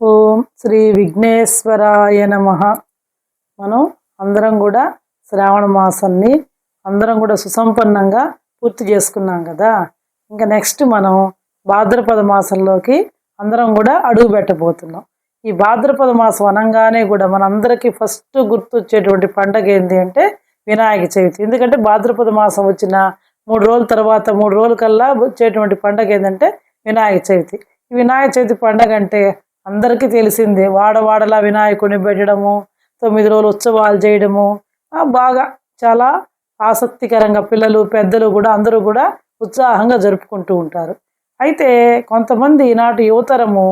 ఓం శ్రీ విఘ్నేశ్వరాయ నమ. మనం అందరం కూడా శ్రావణ మాసాన్ని అందరం కూడా సుసంపన్నంగా పూర్తి చేసుకున్నాం కదా. ఇంకా నెక్స్ట్ మనం భాద్రపద మాసంలోకి అందరం కూడా అడుగు పెట్టబోతున్నాం. ఈ భాద్రపద మాసం అనగానే కూడా మనందరికీ ఫస్ట్ గుర్తొచ్చేటువంటి పండగ ఏంటి అంటే వినాయక చవితి. ఎందుకంటే భాద్రపద మాసం వచ్చిన మూడు రోజుల తర్వాత మూడు రోజుల కల్లా వచ్చేటువంటి పండగ ఏంటంటే వినాయక చవితి. ఈ వినాయక చవితి పండగ అంటే అందరికీ తెలిసిందే. వాడవాడలా వినాయకుడిని పెట్టడము తొమ్మిది రోజులు ఉత్సవాలు చేయడము. బాగా చాలా ఆసక్తికరంగా పిల్లలు పెద్దలు కూడా అందరూ కూడా ఉత్సాహంగా జరుపుకుంటూ ఉంటారు. అయితే కొంతమంది ఈనాటి యువతరము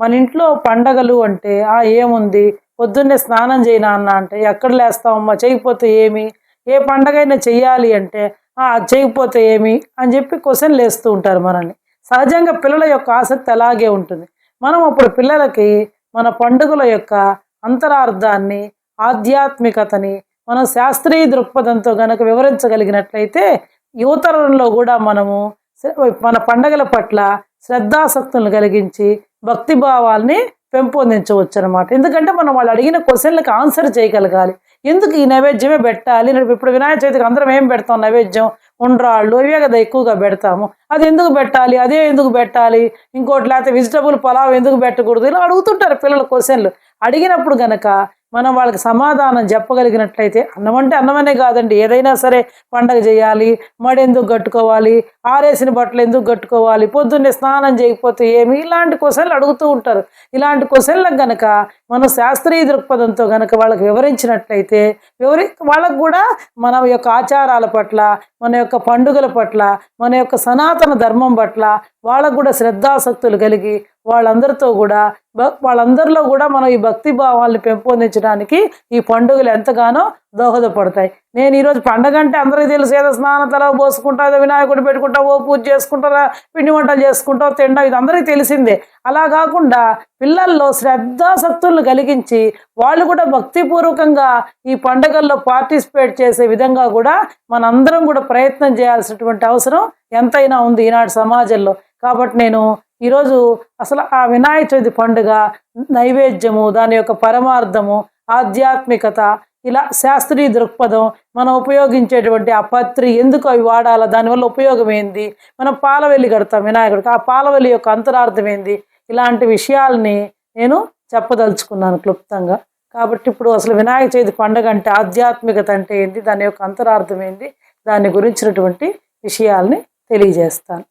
మన ఇంట్లో పండగలు అంటే ఆ ఏముంది? పొద్దున్నే స్నానం చేయనా అన్న అంటే ఎక్కడ లేస్తామమ్మా చేయకపోతే ఏమి? ఏ పండగైనా చెయ్యాలి అంటే అది చేయకపోతే ఏమి? అని చెప్పి క్వశ్చన్లు వేస్తూ ఉంటారు మనల్ని. సహజంగా పిల్లల యొక్క ఆసక్తి అలాగే ఉంటుంది. మనం అప్పుడు పిల్లలకి మన పండుగల యొక్క అంతరార్థాన్ని ఆధ్యాత్మికతని మనం శాస్త్రీయ దృక్పథంతో గనక వివరించగలిగినట్లయితే యువతరంలో కూడా మనము మన పండగల పట్ల శ్రద్ధాసక్తులను కలిగించి భక్తి భావాల్ని పెంపొందించవచ్చు అనమాట ఎందుకంటే మనం వాళ్ళు అడిగిన క్వశ్చన్లకు ఆన్సర్ చేయగలగాలి. ఎందుకు ఈ నైవేద్యమే పెట్టాలి? ఇప్పుడు వినాయక చవితికి అందరం ఏం పెడతాం? నైవేద్యం ఉండ్రాళ్ళు ఇవే కదా ఎక్కువగా పెడతాము. అది ఎందుకు పెట్టాలి? అదే ఎందుకు పెట్టాలి? ఇంకోటి లేకపోతే వెజిటబుల్ పలావ్ ఎందుకు పెట్టకూడదు? ఇలా అడుగుతుంటారు పిల్లల క్వశ్చన్లు. అడిగినప్పుడు గనక మనం వాళ్ళకి సమాధానం చెప్పగలిగినట్లయితే అన్నం అంటే అన్నమనే కాదండి. ఏదైనా సరే పండగ చేయాలి మడి ఎందుకు కట్టుకోవాలి ఆరేసిన బట్టలు ఎందుకు కట్టుకోవాలి పొద్దున్నే స్నానం చేయకపోతే ఏమి? ఇలాంటి క్వశ్చన్లు అడుగుతూ ఉంటారు. ఇలాంటి క్వశ్చన్లకు గనక మనం శాస్త్రీయ దృక్పథంతో గనక వాళ్ళకి వివరించినట్లయితే వివరి వాళ్ళకు కూడా మన యొక్క ఆచారాల పట్ల మన యొక్క పండుగల పట్ల మన యొక్క సనాతన ధర్మం పట్ల వాళ్ళకు కూడా శ్రద్ధాసక్తులు కలిగి వాళ్ళందరితో కూడా వాళ్ళందరిలో కూడా మనం ఈ భక్తి భావాల్ని పెంపొందించడానికి ఈ పండుగలు ఎంతగానో దోహదపడతాయి. నేను ఈరోజు పండగ అంటే అందరికీ తెలుసు ఏదో స్నానం తల పోసుకుంటా ఏదో వినాయకుడు పెట్టుకుంటా ఓ పూజ చేసుకుంటారా పిండి వంటలు చేసుకుంటావు తిండం ఇది అందరికీ తెలిసిందే. అలా కాకుండా పిల్లల్లో శ్రద్ధాసక్తులను కలిగించి వాళ్ళు కూడా భక్తిపూర్వకంగా ఈ పండుగల్లో పార్టిసిపేట్ చేసే విధంగా కూడా మనందరం కూడా ప్రయత్నం చేయాల్సినటువంటి అవసరం ఎంతైనా ఉంది ఈనాటి సమాజంలో. కాబట్టి నేను ఈరోజు అసలు ఆ వినాయక చవితి పండుగ నైవేద్యము దాని యొక్క పరమార్థము ఆధ్యాత్మికత ఇలా శాస్త్రీయ దృక్పథం మనం ఉపయోగించేటువంటి ఆ పత్రి ఎందుకు అవి వాడాలా దానివల్ల ఉపయోగం ఏంది? మనం పాలవెల్లి కడతాం వినాయకుడికి ఆ పాలవెల్లి యొక్క అంతరార్థం ఏంది? ఇలాంటి విషయాల్ని నేను చెప్పదలుచుకున్నాను క్లుప్తంగా. కాబట్టి ఇప్పుడు అసలు వినాయక చవితి పండుగ అంటే ఆధ్యాత్మికత అంటే ఏంటి దాని యొక్క అంతరార్థం ఏంది? దాని గురించినటువంటి విషయాల్ని తెలియజేస్తాను.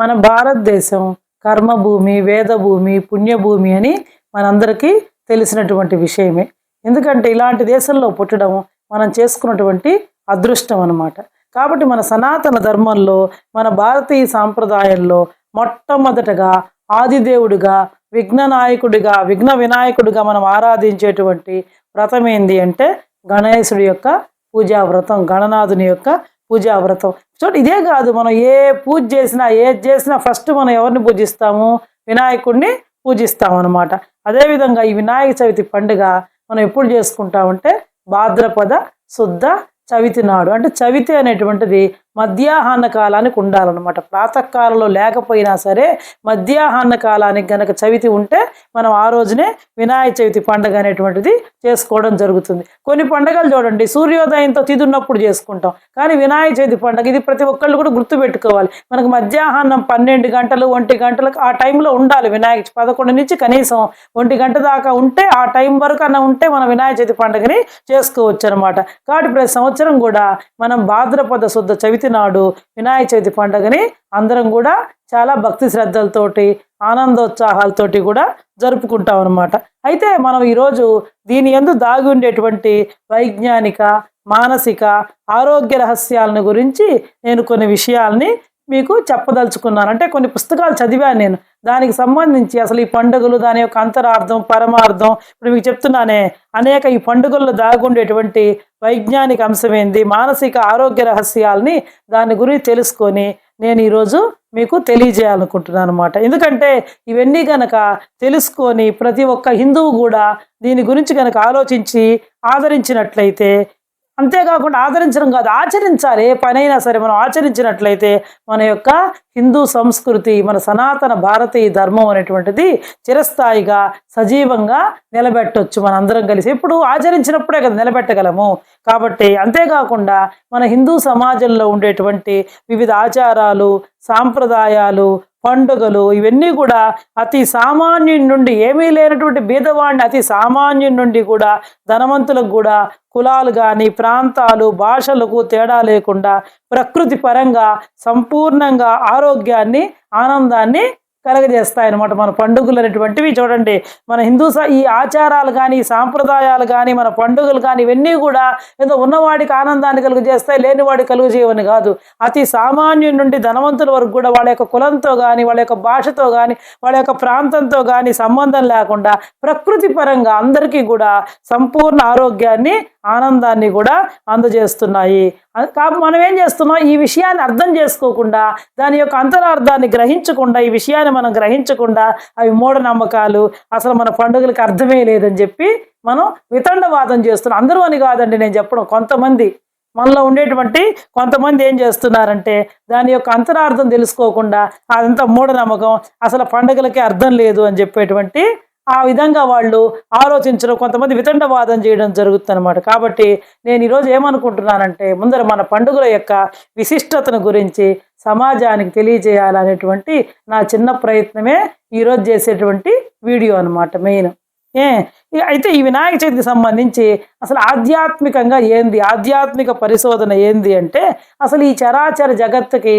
మన భారతదేశం కర్మభూమి వేదభూమి పుణ్యభూమి అని మనందరికీ తెలిసినటువంటి విషయమే. ఎందుకంటే ఇలాంటి దేశంలో పుట్టడం మనం చేసుకున్నటువంటి అదృష్టం అన్నమాట. కాబట్టి మన సనాతన ధర్మంలో మన భారతీయ సాంప్రదాయంలో మొట్టమొదటగా ఆదిదేవుడిగా విఘ్న నాయకుడిగా విఘ్న వినాయకుడిగా మనం ఆరాధించేటువంటి వ్రతం ఏంది అంటే గణేశుడి యొక్క పూజా వ్రతం గణనాథుని యొక్క పూజా వ్రతం చూడండి ఇదే కాదు మనం ఏ పూజ చేసినా ఏది చేసినా ఫస్ట్ మనం ఎవరిని పూజిస్తాము? వినాయకుడిని పూజిస్తాం అనమాట అదేవిధంగా ఈ వినాయక చవితి పండుగ మనం ఎప్పుడు చేసుకుంటామంటే భాద్రపద శుద్ధ చవితి నాడు. అంటే చవితి అనేటువంటిది మధ్యాహ్న కాలానికి ఉండాలన్నమాట. ప్రాతకాలంలో లేకపోయినా సరే మధ్యాహ్న కాలానికి గనక చవితి ఉంటే మనం ఆ రోజునే వినాయక చవితి పండుగ అనేటువంటిది చేసుకోవడం జరుగుతుంది. కొన్ని పండుగలు చూడండి సూర్యోదయంతో తిదున్నప్పుడు చేసుకుంటాం. కానీ వినాయక చవితి పండుగ ఇది ప్రతి ఒక్కళ్ళు కూడా గుర్తుపెట్టుకోవాలి. మనకు మధ్యాహ్నం పన్నెండు గంటలు ఒంటి గంటలకు ఆ టైంలో ఉండాలి వినాయక పదకొండు నుంచి కనీసం ఒంటి గంట దాకా ఉంటే ఆ టైం వరకు అన్న ఉంటే మనం వినాయక చవితి పండుగని చేసుకోవచ్చు అనమాట కాబట్టి ప్రతి సంవత్సరం కూడా మనం భాద్రపద శుద్ధ చవితి నాడు వినాయక చవితి పండుగని అందరం కూడా చాలా భక్తి శ్రద్ధలతోటి ఆనందోత్సాహాలతోటి కూడా జరుపుకుంటాం అనమాట అయితే మనం ఈరోజు దీని ఎందు దాగి ఉండేటువంటి వైజ్ఞానిక మానసిక ఆరోగ్య రహస్యాలను గురించి నేను కొన్ని విషయాల్ని మీకు చెప్పదలుచుకున్నాను. అంటే కొన్ని పుస్తకాలు చదివాను నేను. దానికి సంబంధించి అసలు ఈ పండుగలు దాని యొక్క అంతరార్థం పరమార్థం ఇప్పుడు మీకు చెప్తున్నానే అనేక ఈ పండుగల్లో దాగుండేటువంటి వైజ్ఞానిక అంశం ఏంది మానసిక ఆరోగ్య రహస్యాల్ని దాని గురించి తెలుసుకొని నేను ఈరోజు మీకు తెలియజేయాలనుకుంటున్నాను అనమాట ఎందుకంటే ఇవన్నీ గనక తెలుసుకొని ప్రతి ఒక్క హిందువు కూడా దీని గురించి కనుక ఆలోచించి ఆదరించినట్లయితే అంతేకాకుండా ఆదరించడం కాదు ఆచరించాలి. ఏ పనైనా సరే మనం ఆచరించినట్లయితే మన యొక్క హిందూ సంస్కృతి మన సనాతన భారతీయ ధర్మం అనేటువంటిది చిరస్థాయిగా సజీవంగా నిలబెట్టొచ్చు. మన అందరం కలిసి ఎప్పుడు ఆచరించినప్పుడే కదా నిలబెట్టగలము. కాబట్టి అంతేకాకుండా మన హిందూ సమాజంలో ఉండేటువంటి వివిధ ఆచారాలు సాంప్రదాయాలు పండుగలు ఇవన్నీ కూడా అతి సామాన్యుడి నుండి ఏమీ లేనటువంటి బీదవాడిని అతి సామాన్యుడి నుండి కూడా ధనవంతులకు కూడా కులాలు కానీ ప్రాంతాలు భాషలకు తేడా లేకుండా ప్రకృతి పరంగా సంపూర్ణంగా ఆరోగ్యాన్ని ఆనందాన్ని కలగజేస్తాయన్నమాట మన పండుగలు అనేటువంటివి. చూడండి మన హిందూ స- ఈ ఆచారాలు కానీ సాంప్రదాయాలు కానీ మన పండుగలు కానీ ఇవన్నీ కూడా ఏదో ఉన్నవాడికి ఆనందాన్ని కలుగజేస్తాయి లేనివాడికి కలుగజేయవని కాదు. అతి సామాన్యుడి నుండి ధనవంతుల వరకు కూడా వాళ్ళ యొక్క కులంతో కానీ వాళ్ళ యొక్క భాషతో కానీ వాళ్ళ యొక్క ప్రాంతంతో కానీ సంబంధం లేకుండా ప్రకృతి పరంగా అందరికీ కూడా సంపూర్ణ ఆరోగ్యాన్ని ఆనందాన్ని కూడా అందజేస్తున్నాయి. మనం ఏం చేస్తున్నాం? ఈ విషయాన్ని అర్థం చేసుకోకుండా దాని యొక్క అంతరార్థాన్ని గ్రహించకుండా ఈ విషయాన్ని మనం గ్రహించకుండా అవి మూఢనమ్మకాలు అసలు మన పండుగలకు అర్థమే లేదని చెప్పి మనం వితండవాదం చేస్తున్నాం. అందరూ అని కాదండి నేను చెప్పడం. కొంతమంది మనలో ఉండేటువంటి కొంతమంది ఏం చేస్తున్నారంటే దాని యొక్క అంతరార్థం తెలుసుకోకుండా అదంతా మూఢనమ్మకం అసలు పండుగలకి అర్థం లేదు అని చెప్పేటువంటి ఆ విధంగా వాళ్ళు ఆలోచించడం కొంతమంది వితండవాదం చేయడం జరుగుతుంది అనమాట కాబట్టి నేను ఈరోజు ఏమనుకుంటున్నానంటే ముందర మన పండుగల యొక్క విశిష్టతను గురించి సమాజానికి తెలియజేయాలనేటువంటి నా చిన్న ప్రయత్నమే ఈరోజు చేసేటువంటి వీడియో అనమాట మెయిన్. ఏ అయితే ఈ వినాయక చవితికి సంబంధించి అసలు ఆధ్యాత్మికంగా ఏంది ఆధ్యాత్మిక పరిశోధన ఏంది అంటే అసలు ఈ చరాచర జగత్తుకి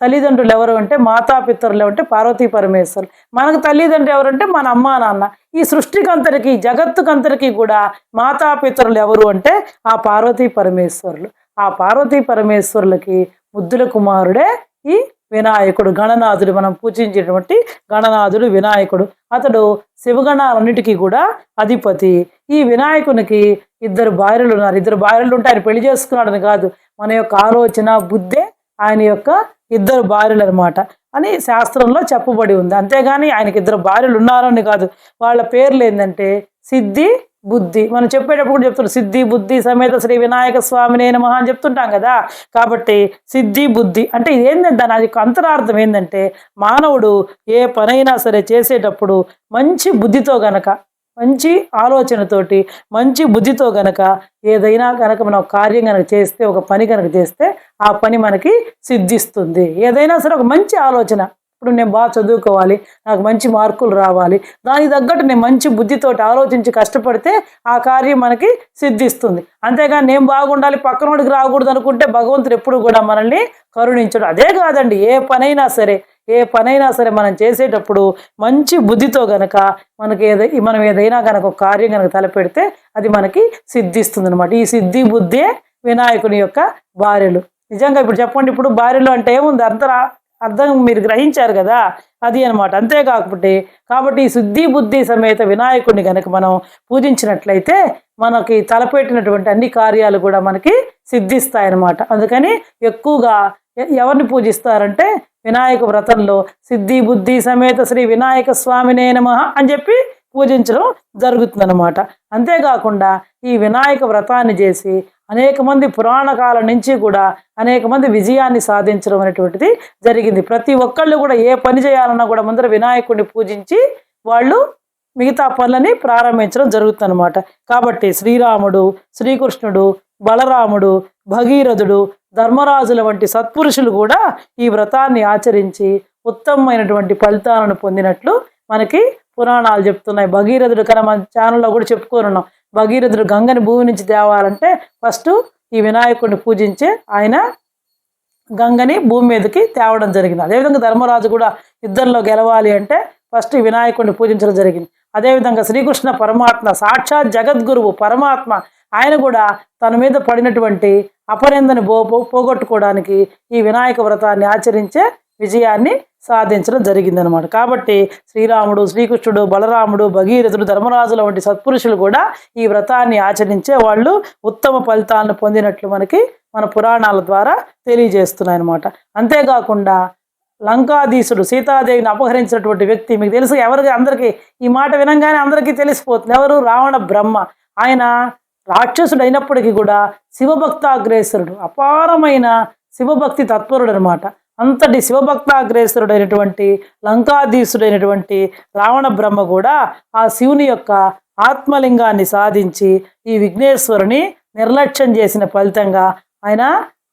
తల్లిదండ్రులు ఎవరు అంటే మాతాపితరులు అంటే పార్వతీ పరమేశ్వరులు. మనకు తల్లిదండ్రులు ఎవరంటే మన అమ్మా నాన్న. ఈ సృష్టికంతరికి జగత్తుకంతరికి కూడా మాతాపితరులు ఎవరు అంటే ఆ పార్వతీ పరమేశ్వరులు. ఆ పార్వతీ పరమేశ్వరులకి ముద్దుల కుమారుడే ఈ వినాయకుడు గణనాథుడు. మనం పూజించేటువంటి గణనాథుడు వినాయకుడు. అతడు శివగణాలన్నిటికీ కూడా అధిపతి. ఈ వినాయకునికి ఇద్దరు భార్యలు ఉన్నారు. ఇద్దరు భార్యలు ఉంటే ఆయన పెళ్ళి చేసుకున్నాడని కాదు. మన యొక్క ఆలోచన బుద్ధే ఆయన యొక్క ఇద్దరు భార్యలు అనమాట అని శాస్త్రంలో చెప్పబడి ఉంది. అంతేగాని ఆయనకి ఇద్దరు భార్యలు ఉన్నారని కాదు. వాళ్ళ పేర్లు ఏంటంటే సిద్ధి బుద్ధి. మనం చెప్పేటప్పుడు కూడా చెప్తున్నాం సిద్ధి బుద్ధి సమేత శ్రీ వినాయక స్వామి నేను మహా అని చెప్తుంటాం కదా. కాబట్టి సిద్ధి బుద్ధి అంటే ఇది ఏంటంటే దాని యొక్క అంతరార్థం ఏంటంటే మానవుడు ఏ పనైనా సరే చేసేటప్పుడు మంచి బుద్ధితో గనక మంచి ఆలోచనతోటి మంచి బుద్ధితో గనక ఏదైనా కనుక మనం కార్యం కనుక చేస్తే ఒక పని కనుక చేస్తే ఆ పని మనకి సిద్ధిస్తుంది. ఏదైనా సరే ఒక మంచి ఆలోచన. ఇప్పుడు నేను బాగా చదువుకోవాలి నాకు మంచి మార్కులు రావాలి దానికి తగ్గట్టు నేను మంచి బుద్ధితోటి ఆలోచించి కష్టపడితే ఆ కార్యం మనకి సిద్ధిస్తుంది. అంతేగాని నేను బాగుండాలి పక్కనోడికి రాకూడదు అనుకుంటే భగవంతుడు ఎప్పుడు కూడా మనల్ని కరుణించడు. అదే కాదండి ఏ పనైనా సరే ఏ పనైనా సరే మనం చేసేటప్పుడు మంచి బుద్ధితో గనక మనకి ఏదై మనం ఏదైనా గనక ఒక కార్యం గనక తలపెడితే అది మనకి సిద్ధిస్తుంది అనమాట ఈ సిద్ధి బుద్ధే వినాయకుని యొక్క భార్యలు నిజంగా ఇప్పుడు చెప్పండి ఇప్పుడు భార్యలు అంటే ఏముంది? అంతరా అర్థం మీరు గ్రహించారు కదా? అది అనమాట అంతేకాకపోతే కాబట్టి ఈ శుద్ధి బుద్ధి సమేత వినాయకుడిని కనుక మనం పూజించినట్లయితే మనకి తలపెట్టినటువంటి అన్ని కార్యాలు కూడా మనకి సిద్ధిస్తాయన్నమాట. అందుకని ఎక్కువగా ఎ- ఎవరిని పూజిస్తారంటే వినాయక వ్రతంలో సిద్ధి బుద్ధి సమేత శ్రీ వినాయక స్వామినే నమ అని చెప్పి పూజించడం జరుగుతుందన్నమాట. అంతేకాకుండా ఈ వినాయక వ్రతాన్ని చేసి అనేక మంది పురాణ కాలం నుంచి కూడా అనేక మంది విజయాన్ని సాధించడం అనేటువంటిది జరిగింది. ప్రతి ఒక్కళ్ళు కూడా ఏ పని చేయాలన్నా కూడా ముందర వినాయకుడిని పూజించి వాళ్ళు మిగతా పనులని ప్రారంభించడం జరుగుతుందన్నమాట. కాబట్టి శ్రీరాముడు శ్రీకృష్ణుడు బలరాముడు భగీరథుడు ధర్మరాజుల వంటి సత్పురుషులు కూడా ఈ వ్రతాన్ని ఆచరించి ఉత్తమమైనటువంటి ఫలితాలను పొందినట్లు మనకి పురాణాలు చెప్తున్నాయి. భగీరథుడు కన్నా మన ఛానల్లో కూడా చెప్పుకొని ఉన్నాం. భగీరథుడు గంగని భూమి నుంచి తేవాలంటే ఫస్ట్ ఈ వినాయకుడిని పూజించే ఆయన గంగని భూమి మీదకి తేవడం జరిగింది. అదేవిధంగా ధర్మరాజు కూడా యుద్ధంలో గెలవాలి అంటే ఫస్ట్ ఈ వినాయకుడిని పూజించడం జరిగింది. అదేవిధంగా శ్రీకృష్ణ పరమాత్మ సాక్షాత్ జగద్గురువు పరమాత్మ ఆయన కూడా తన మీద పడినటువంటి అపనిందని పో పోగొట్టుకోవడానికి ఈ వినాయక వ్రతాన్ని ఆచరించే విజయాన్ని సాధించడం జరిగిందనమాట కాబట్టి శ్రీరాముడు శ్రీకృష్ణుడు బలరాముడు భగీరథుడు ధర్మరాజుల వంటి సత్పురుషులు కూడా ఈ వ్రతాన్ని ఆచరించే వాళ్ళు ఉత్తమ ఫలితాలను పొందినట్లు మనకి మన పురాణాల ద్వారా తెలియజేస్తున్నాయి అనమాట అంతేకాకుండా లంకాధీశుడు సీతాదేవిని అపహరించినటువంటి వ్యక్తి మీకు తెలుసు ఎవరికి అందరికీ ఈ మాట వినంగానే అందరికీ తెలిసిపోతుంది. ఎవరు? రావణ బ్రహ్మ. ఆయన రాక్షసుడు అయినప్పటికీ కూడా శివభక్తాగ్రేసరుడు అపారమైన శివభక్తి తత్పరుడు అనమాట అంతటి శివభక్తాగ్రేసరుడైనటువంటి లంకాధీసుడైనటువంటి రావణ బ్రహ్మ కూడా ఆ శివుని యొక్క ఆత్మలింగాన్ని సాధించి ఈ విఘ్నేశ్వరుని నిర్లక్ష్యం చేసిన ఫలితంగా ఆయన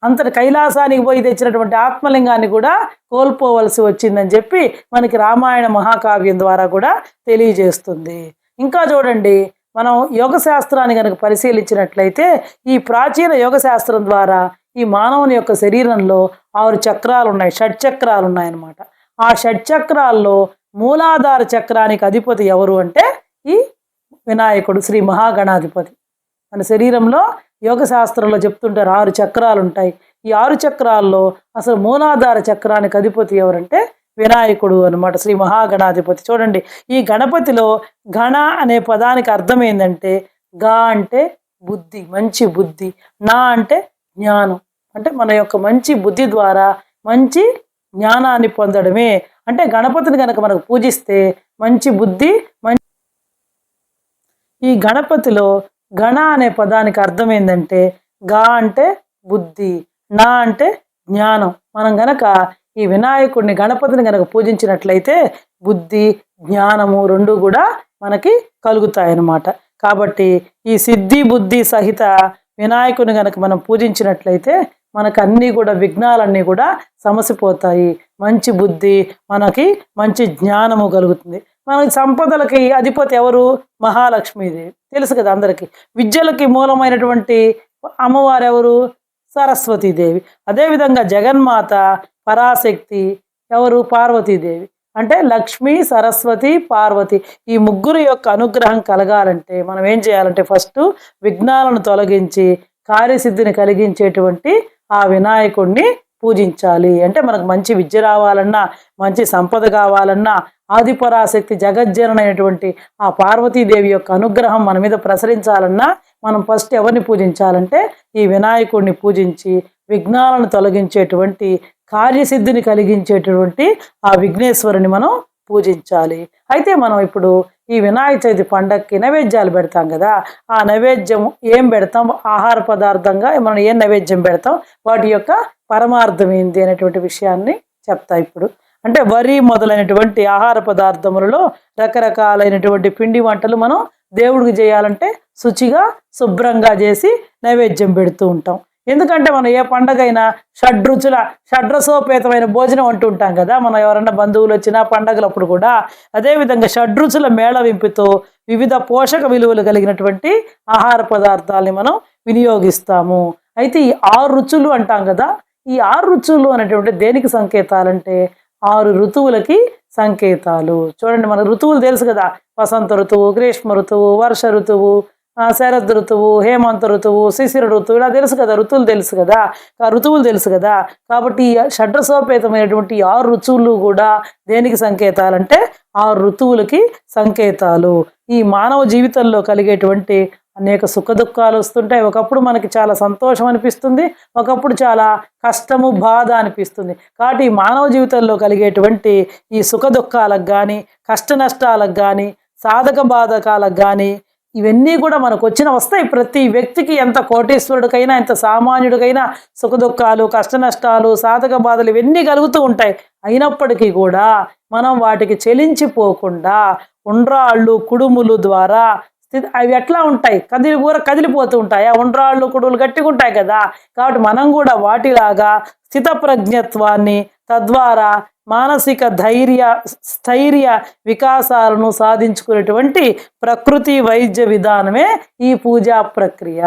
అంతటి కైలాసానికి పోయి తెచ్చినటువంటి ఆత్మలింగాన్ని కూడా కోల్పోవలసి వచ్చిందని చెప్పి మనకి రామాయణ మహాకావ్యం ద్వారా కూడా తెలియజేస్తుంది. ఇంకా చూడండి మనం యోగ శాస్త్రాన్ని కనుక పరిశీలించినట్లయితే ఈ ప్రాచీన యోగ శాస్త్రం ద్వారా ఈ మానవుని యొక్క శరీరంలో ఆరు చక్రాలు ఉన్నాయి షట్ చక్రాలు ఉన్నాయన్నమాట ఆ షట్ చక్రాల్లో మూలాధార చక్రానికి అధిపతి ఎవరు అంటే ఈ వినాయకుడు శ్రీ మహాగణాధిపతి. మన శరీరంలో యోగ శాస్త్రంలో చెప్తుంటారు ఆరు చక్రాలు ఉంటాయి ఈ ఆరు చక్రాల్లో అసలు మూలాధార చక్రానికి అధిపతి ఎవరంటే వినాయకుడు అన్నమాట శ్రీ మహాగణాధిపతి. చూడండి ఈ గణపతిలో గణ అనే పదానికి అర్థం ఏంటంటే గా అంటే బుద్ధి మంచి బుద్ధి. నా అంటే జ్ఞానం. అంటే మన యొక్క మంచి బుద్ధి ద్వారా మంచి జ్ఞానాన్ని పొందడమే. అంటే గణపతిని కనుక మనకు పూజిస్తే మంచి బుద్ధి మంచి ఈ గణపతిలో గణ అనే పదానికి అర్థం ఏంటంటే గా అంటే బుద్ధి నా అంటే జ్ఞానం. మనం గనక ఈ వినాయకుడిని గణపతిని కనుక పూజించినట్లయితే బుద్ధి జ్ఞానము రెండు కూడా మనకి కలుగుతాయన్నమాట. కాబట్టి ఈ సిద్ధి బుద్ధి సహిత వినాయకుని కనుక మనం పూజించినట్లయితే మనకు అన్నీ కూడా విఘ్నాలన్నీ కూడా సమసిపోతాయి. మంచి బుద్ధి మనకి మంచి జ్ఞానము కలుగుతుంది. మనకి సంపదలకి అధిపతి ఎవరు? మహాలక్ష్మీదేవి. తెలుసు కదా అందరికీ. విద్యలకి మూలమైనటువంటి అమ్మవారు ఎవరు సరస్వతీదేవి. అదేవిధంగా జగన్మాత పరాశక్తి ఎవరు? పార్వతీదేవి. అంటే లక్ష్మి సరస్వతి పార్వతి ఈ ముగ్గురు యొక్క అనుగ్రహం కలగాలంటే మనం ఏం చేయాలంటే ఫస్ట్ విఘ్నాలను తొలగించి కార్యసిద్ధిని కలిగించేటువంటి ఆ వినాయకుడిని పూజించాలి. అంటే మనకు మంచి విద్య రావాలన్నా మంచి సంపద కావాలన్నా ఆదిపరాశక్తి జగజ్జననైనటువంటి ఆ పార్వతీదేవి యొక్క అనుగ్రహం మన మీద ప్రసరించాలన్నా మనం ఫస్ట్ ఎవరిని పూజించాలంటే ఈ వినాయకుడిని పూజించి విఘ్నాలను తొలగించేటువంటి కార్యసిద్ధిని కలిగించేటటువంటి ఆ విఘ్నేశ్వరుని మనం పూజించాలి. అయితే మనం ఇప్పుడు ఈ వినాయక చవితి పండగకి నైవేద్యాలు పెడతాం కదా ఆ నైవేద్యం ఏం పెడతాం? ఆహార పదార్థంగా మనం ఏం నైవేద్యం పెడతాం? వాటి యొక్క పరమార్థం ఏంది అనేటువంటి విషయాన్ని చెప్తా ఇప్పుడు. అంటే వరి మొదలైనటువంటి ఆహార పదార్థములలో రకరకాలైనటువంటి పిండి వంటలు మనం దేవుడికి చేయాలంటే శుచిగా శుభ్రంగా చేసి నైవేద్యం పెడుతూ ఉంటాం. ఎందుకంటే మనం ఏ పండగైనా షడ్రుచుల షడ్రసోపేతమైన భోజనం అంటూ ఉంటాం కదా. మనం ఎవరన్నా బంధువులు వచ్చినా పండగలప్పుడు కూడా అదేవిధంగా షడ్రుచుల మేళవింపుతో వివిధ పోషక విలువలు కలిగినటువంటి ఆహార పదార్థాలని మనం వినియోగిస్తాము. అయితే ఈ ఆరు రుచులు అంటాం కదా. ఈ ఆరు రుచులు అనేటువంటి దేనికి సంకేతాలంటే ఆరు ఋతువులకి సంకేతాలు. చూడండి మన ఋతువులు తెలుసు కదా. వసంత ఋతువు గ్రీష్మ ఋతువు వర్ష ఋతువు శరద్ ఋతువు హేమంత ఋతువు శిశిర ఋతువు ఇలా తెలుసు కదా ఋతువులు తెలుసు కదా ఆ ఋతువులు తెలుసు కదా. కాబట్టి షడ్రసోపేతమైనటువంటి ఆరు ఋతువులు కూడా దేనికి సంకేతాలంటే ఆరు ఋతువులకి సంకేతాలు. ఈ మానవ జీవితంలో కలిగేటువంటి అనేక సుఖ దుఃఖాలు వస్తుంటాయి. ఒకప్పుడు మనకి చాలా సంతోషం అనిపిస్తుంది ఒకప్పుడు చాలా కష్టము బాధ అనిపిస్తుంది. కాబట్టి ఈ మానవ జీవితంలో కలిగేటువంటి ఈ సుఖ దుఃఖాలకు కానీ కష్ట నష్టాలకు కానీ సాధక బాధకాలకు కానీ ఇవన్నీ కూడా మనకు వచ్చిన వస్తాయి. ప్రతి వ్యక్తికి ఎంత కోటేశ్వరుడికైనా ఎంత సామాన్యుడికైనా సుఖ దుఃఖాలు సాధక బాధలు ఇవన్నీ కలుగుతూ ఉంటాయి. అయినప్పటికీ కూడా మనం వాటికి చెలించిపోకుండా ఉండ్రాళ్ళు కుడుములు ద్వారా స్థితి అవి ఎట్లా ఉంటాయి? కదిలి కూర కదిలిపోతూ ఉంటాయి. ఆ ఉండ్రాళ్ళు కుడుములు గట్టిగా ఉంటాయి కదా. కాబట్టి మనం కూడా వాటిలాగా స్థితప్రజ్ఞత్వాన్ని తద్వారా మానసిక ధైర్య స్థైర్య వికాసాలను సాధించుకునేటువంటి ప్రకృతి వైద్య విధానమే ఈ పూజా ప్రక్రియ.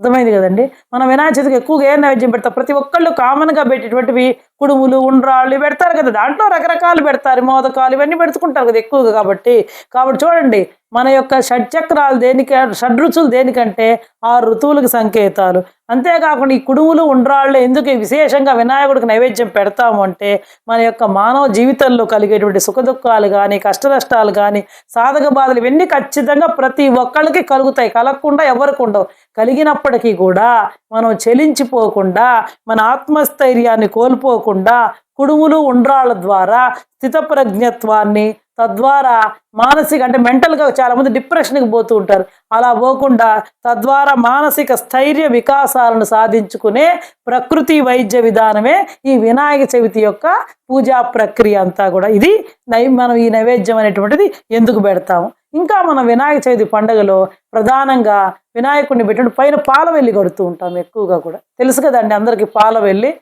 అర్థమైంది కదండి? మనం వినాయక చవితికి ఎక్కువగా ఏ నైవేద్యం పెడతాం? ప్రతి ఒక్కళ్ళు కామన్గా పెట్టేటువంటివి కుడుములు ఉండ్రాళ్ళు పెడతారు కదా దాంట్లో రకరకాలు పెడతారు మోదకాలు ఇవన్నీ పెడుతుకుంటారు కదా ఎక్కువగా కాబట్టి. కాబట్టి చూడండి మన యొక్క షడ్చక్రాలు దేనికి షడ్రుచులు దేనికంటే ఆ ఋతువులకు సంకేతాలు. అంతేకాకుండా ఈ కుడుములు ఉండ్రాళ్ళు ఎందుకు విశేషంగా వినాయకుడికి నైవేద్యం పెడతాము అంటే మన యొక్క మానవ జీవితంలో కలిగేటువంటి సుఖదుఖాలు కానీ కష్టనష్టాలు కానీ సాధక బాధలు ఇవన్నీ ఖచ్చితంగా ప్రతి ఒక్కళ్ళకి కలుగుతాయి. కలగకుండా ఎవరికి ఉండవు. కలిగినప్పటికీ కూడా మనం చెలించిపోకుండా మన ఆత్మస్థైర్యాన్ని కోల్పోకుండా పోకుండా కుడుములు ఉండ్రాళ్ళ ద్వారా స్థితప్రజ్ఞత్వాన్ని తద్వారా మానసిక అంటే మెంటల్గా చాలామంది డిప్రెషన్కి పోతూ ఉంటారు. అలా పోకుండా తద్వారా మానసిక స్థైర్య వికాసాలను సాధించుకునే ప్రకృతి వైద్య విధానమే ఈ వినాయక చవితి యొక్క పూజా ప్రక్రియ అంతా కూడా. ఇది నై మనం ఈ నైవేద్యం అనేటువంటిది ఎందుకు పెడతాము? ఇంకా మనం వినాయక చవితి పండుగలో ప్రధానంగా వినాయకుడిని పెట్టిన పైన పాల వెళ్ళి కడుతూ ఉంటాం ఎక్కువగా కూడా. తెలుసు కదండి అందరికీ పాల వెళ్ళి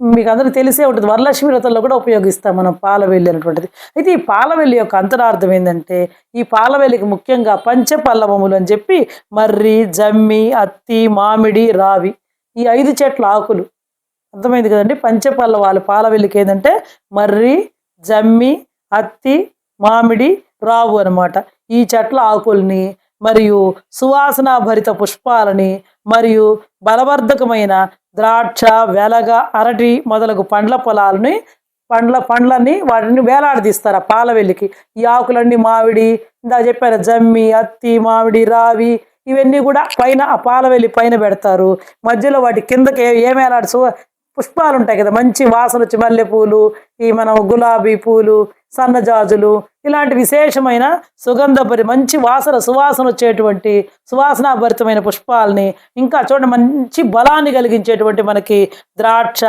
మీకు అందరికీ తెలిసే ఉంటుంది. వరలక్ష్మి వ్రతంలో కూడా ఉపయోగిస్తాం మనం పాలవెల్లి అనేటువంటిది. అయితే ఈ పాలవెల్లి యొక్క అంతరార్థం ఏంటంటే ఈ పాలవెల్లికి ముఖ్యంగా పంచపల్లవములు అని చెప్పి మర్రి జమ్మి అత్తి మామిడి రావి ఈ ఐదు చెట్ల ఆకులు. అర్థమైంది కదండి? పంచపల్లవాలు పాలవెల్లికి ఏంటంటే మర్రి జమ్మి అత్తి మామిడి రావు అన్నమాట. ఈ చెట్ల ఆకుల్ని మరియు సువాసనాభరిత పుష్పాలని మరియు బలవర్ధకమైన ద్రాక్ష వెలగ అరటి మొదలగు పండ్ల పొలాలని పండ్ల పండ్లని వాటిని వేలాడదీస్తారు ఆ పాలవెల్లికి ఈ ఆకులన్నీ మామిడి ఇందా చెప్పారు జమ్మి అత్తి మామిడి రావి ఇవన్నీ కూడా పైన ఆ పాలవెల్లి పైన పెడతారు. మధ్యలో వాటి కిందకి ఏమేలాడు ఏం వేలాడు పుష్పాలు ఉంటాయి కదా మంచి వాసన వచ్చి మల్లెపూలు ఈ మనం గులాబీ పూలు సన్నజాజులు ఇలాంటి విశేషమైన సుగంధభరి మంచి వాసన సువాసన వచ్చేటువంటి సువాసనాభరితమైన పుష్పాలని ఇంకా చూడండి మంచి బలాన్ని కలిగించేటువంటి మనకి ద్రాక్ష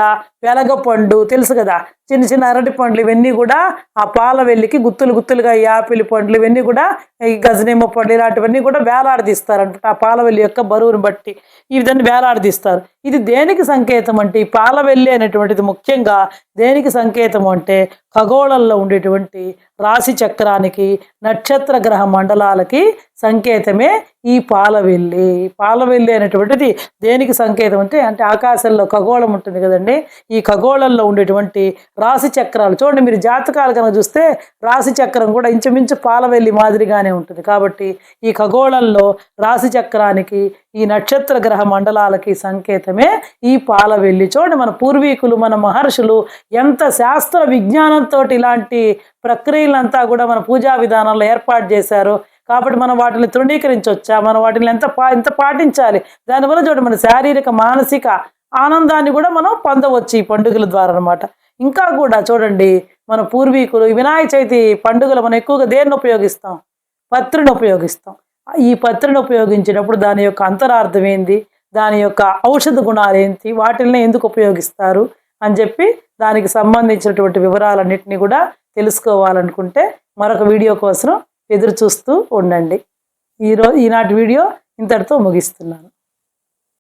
వెలగపండు తెలుసు కదా? చిన్న చిన్న అరటి పండ్లు ఇవన్నీ కూడా ఆ పాల వెల్లికి గుత్తులు గుత్తులుగా ఈ యాపిల్ పండ్లు ఇవన్నీ కూడా ఈ గజనిమ్మ పండ్లు ఇలాంటివన్నీ కూడా వేలాడదీస్తారనమాట ఆ పాలవెల్లి యొక్క బరువును బట్టి ఈ విధంగా వేలాడదీస్తారు. ఇది దేనికి సంకేతం అంటే ఈ పాలవెల్లి అనేటువంటిది ముఖ్యంగా దేనికి సంకేతం అంటే ఖగోళంలో ఉండేటువంటి రాశి చక్రానికి నక్షత్ర గ్రహ మండలాలకి సంకేతమే ఈ పాలవెల్లి. పాలవెల్లి అనేటువంటిది దేనికి సంకేతం అంటే అంటే ఆకాశంలో ఖగోళం ఉంటుంది కదండి. ఈ ఖగోళంలో ఉండేటువంటి రాశి చక్రాలు చూడండి మీరు జాతకాలు కనుక చూస్తే రాశి చక్రం కూడా ఇంచుమించు పాలవెల్లి మాదిరిగానే ఉంటుంది. కాబట్టి ఈ ఖగోళంలో రాశి చక్రానికి ఈ నక్షత్ర గ్రహ మండలాలకి సంకేతమే ఈ పాలవెల్లి. చూడండి మన పూర్వీకులు మన మహర్షులు ఎంత శాస్త్ర విజ్ఞానం విజ్ఞానంతో ఇలాంటి ప్రక్రియలంతా కూడా మన పూజా విధానంలో ఏర్పాటు చేశారు. కాబట్టి మనం వాటిని తృణీకరించవచ్చా మనం వాటిని ఎంత పా ఎంత పాటించాలి? దానివల్ల చూడండి మన శారీరక మానసిక ఆనందాన్ని కూడా మనం పొందవచ్చు ఈ పండుగల ద్వారా అనమాట ఇంకా కూడా చూడండి మన పూర్వీకులు వినాయక చవితి పండుగలు మనం ఎక్కువగా దేన్ని ఉపయోగిస్తాం? పత్రిని ఉపయోగిస్తాం. ఈ పత్రిని ఉపయోగించేటప్పుడు దాని యొక్క అంతరార్థం ఏంది? దాని యొక్క ఔషధ గుణాలు ఏంటి? వాటిని ఎందుకు ఉపయోగిస్తారు? అని చెప్పి దానికి సంబంధించినటువంటి వివరాలన్నింటినీ కూడా తెలుసుకోవాలనుకుంటే మరొక వీడియో కోసం ఎదురు చూస్తూ ఉండండి ఈరోజు ఈనాటి వీడియో ఇంతటితో ముగిస్తున్నాను.